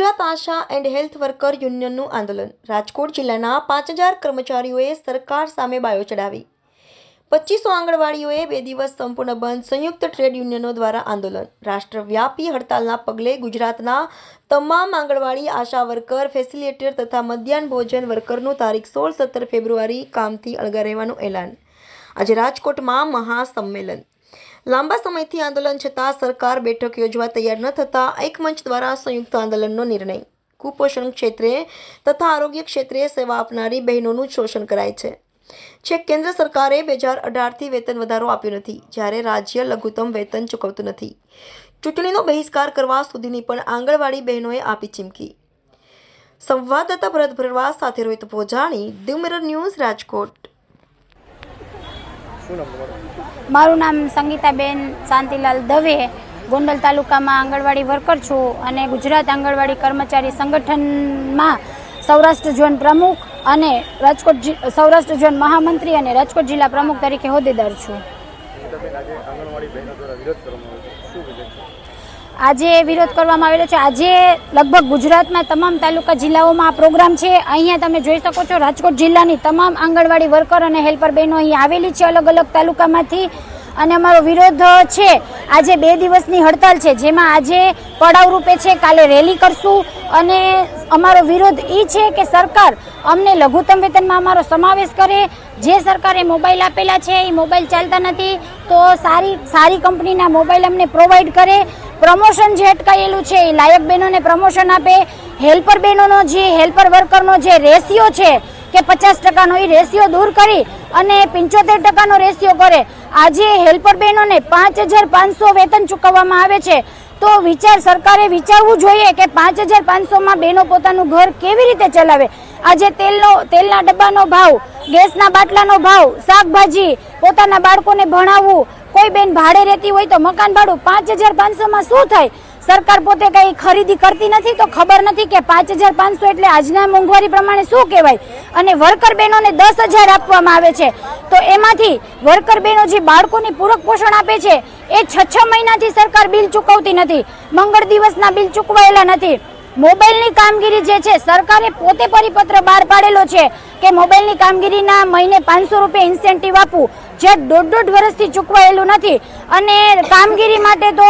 Gujarat Asha and health worker યુનિયનનું આંદોલન. રાજકોટ જિલ્લાના પાંચ હજાર કર્મચારીઓએ સરકાર સામે બાયો ચડાવી. પચીસો આંગણવાડીઓએ બે દિવસ સંપૂર્ણ બંધ સંયુક્ત ટ્રેડ યુનિયનો દ્વારા આંદોલન. રાષ્ટ્રવ્યાપી હડતાલના પગલે ગુજરાતના તમામ આંગણવાડી આશા વર્કર, ફેસિલિટેટર તથા મધ્યાહન ભોજન વર્કરનું તારીખ સોળ સત્તર ફેબ્રુઆરી કામથી અળગા રહેવાનું એલાન. આજે રાજકોટમાં મહાસંમેલન. લાંબા સમયથી આંદોલન છતાં સરકાર બેઠક યોજવા તૈયાર ન થતાં એક મંચ દ્વારા સંયુક્ત આંદોલનનો નિર્ણય. કુપોષણ ક્ષેત્રે તથા આરોગ્ય ક્ષેત્રે સેવા આપનારી બહેનોનું શોષણ કરાય છે. છેક કેન્દ્ર સરકારે બે હજાર અઢારથી વેતન વધારો આપ્યો નથી, જ્યારે રાજ્ય લઘુત્તમ વેતન ચૂકવતું નથી. ચૂંટણીનો બહિષ્કાર કરવા સુધીની પણ આંગણવાડી બહેનોએ આપી ચીમકી. સંવાદદાતા ભરત ભરવા સાથે રોહિત ભોજાણી દિવ મિરર ન્યૂઝ રાજકોટ. મારું નામ સંગીતાબેન શાંતિલાલ દવે. ગોંડલ તાલુકામાં આંગણવાડી વર્કર છું અને ગુજરાત આંગણવાડી કર્મચારી સંગઠનમાં સૌરાષ્ટ્ર ઝોન પ્રમુખ અને રાજકોટ સૌરાષ્ટ્ર ઝોન મહામંત્રી અને રાજકોટ જિલ્લા પ્રમુખ તરીકે હોદ્દેદાર છું? આજે વિરોધ કરવામાં આવેલો છે. આજે લગભગ ગુજરાતના તમામ તાલુકા જિલ્લાઓમાં આ પ્રોગ્રામ છે. અહીંયા તમે જોઈ શકો છો રાજકોટ જિલ્લાની તમામ આંગણવાડી વર્કર અને હેલ્પર બહેનો અહીંયા આવેલી છે અલગ અલગ તાલુકામાંથી. અને અમારો વિરોધ છે. આજે બે દિવસની હડતાલ છે, જેમાં આજે પડાવ રૂપે છે, કાલે રેલી કરશું. અને અમારો વિરોધ એ છે કે સરકાર અમને લઘુત્તમ વેતનમાં અમારો સમાવેશ કરે. જે સરકારે મોબાઈલ આપેલા છે એ મોબાઈલ ચાલતા નથી. તો સારી સારી કંપનીના મોબાઈલ અમને પ્રોવાઈડ કરે. પ્રમોશન જે અટકાયેલું છે એ લાયક બહેનોને પ્રમોશન આપે. હેલ્પર બહેનોનો જે, હેલ્પર વર્કરનો જે રેશિયો છે કે પચાસ ટકાનો, એ રેશિયો દૂર કરી અને પંચોતેર ટકાનો રેશિયો કરે. આજે હેલ્પર બહેનોને પાંચ હજાર પાંચસો વેતન ચૂકવવામાં આવે છે. તો વિચાર, સરકારે વિચારવું જોઈએ કે પાંચ હજાર પાંચસોમાં બહેનો પોતાનું ઘર કેવી રીતે ચલાવે? આજે તેલનો, તેલના ડબ્બાનો ભાવ, ગેસના બાટલાનો ભાવ, શાકભાજી, પોતાના બાળકોને ભણાવવું કોઈ બેન ભાડે રહેતી હોય તો મકાન ભાડું પાંચ હજાર પાંચસોમાં શું થાય? સરકાર પોતે કઈ ખરીદી કરતી નથી તો ખબર નથી કે પાંચ હજાર પાંચસો એટલે આજના મોંઘવારી પ્રમાણે શું કહેવાય? અને વર્કર બહેનોને દસ હજાર આપવામાં આવે છે. તો એમાંથી વર્કર બહેનો જે બાળકોને પૂરક પોષણ આપે છે, એ છ છ મહિનાથી સરકાર બિલ ચૂકવતી નથી. મંગળ દિવસના બિલ ચૂકવાયેલા નથી. મોબાઈલની કામગીરી જે છે, સરકારે પોતે પરિપત્ર બહાર પાડેલો છે કે મોબાઈલની કામગીરીના મહિને પાંચસો રૂપિયા ઇન્સેન્ટિવ આપવું. જે દોઢ દોઢ વર્ષથી ચૂકવાયેલું નથી. અને કામગીરી માટે તો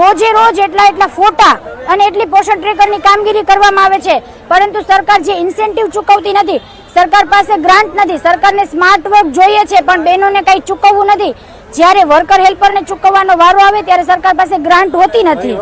રોજે રોજ એટલા એટલા ફોટા અને એટલી પોષણ ટ્રેકરની કામગીરી કરવામાં આવે છે. પરંતુ સરકાર જે ઇન્સેન્ટિવ ચૂકવતી નથી, સરકાર પાસે ગ્રાન્ટ નથી. સરકારને સ્માર્ટ વર્ક જોઈએ છે, પણ બહેનોને કંઈ ચૂકવવું નથી. જ્યારે વર્કર હેલ્પરને ચૂકવવાનો વારો આવે ત્યારે સરકાર પાસે ગ્રાન્ટ હોતી નથી.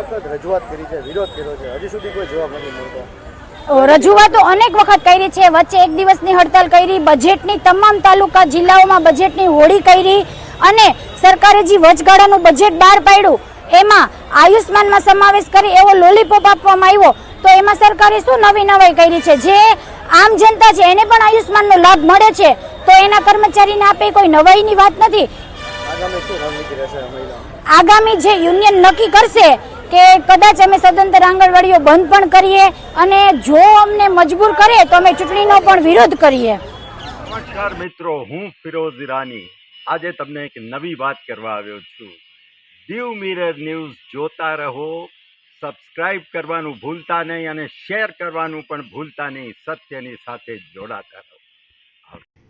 રજૂઆતો અનેક વખત કરી છે. વચ્ચે એક દિવસની હડતાલ કરી બજેટની તમામ તાલુકા જિલ્લાઓમાં બજેટની હોળી કરી અને સરકારે જે વચગાળાનું બજેટ બહાર પાડ્યું એમાં આયુષ્માનમાં સમાવેશ કરી એવો લોલીપોપ આપવામાં આવ્યો તો એમાં સરકારે શું નવી નવાઈ કરી છે? જે આમ જનતા છે એને પણ આયુષ્માનનો લાભ મળે છે તો એના કર્મચારીને આપે કોઈ નવાઈની વાત નથી. આગામી જે યુનિયન નક્કી કરશે કે કદાચ અમે સદંતર આંગણવાડીઓ બંધ પણ કરીએ અને જો અમને મજબૂર કરે તો અમે ચૂંટણીનો પણ વિરોધ કરીએ. નમસ્કાર મિત્રો હું ફિરોઝ ઈરાની. આજે તમને એક નવી વાત કરવા આવ્યો છું. દીવ મિરર ન્યૂઝ જોતા રહો સબસ્ક્રાઇબ કરવાનું ભૂલતા નહીં અને શેર કરવાનું પણ ભૂલતા નહીં સત્યની સાથે જોડાતા રહો.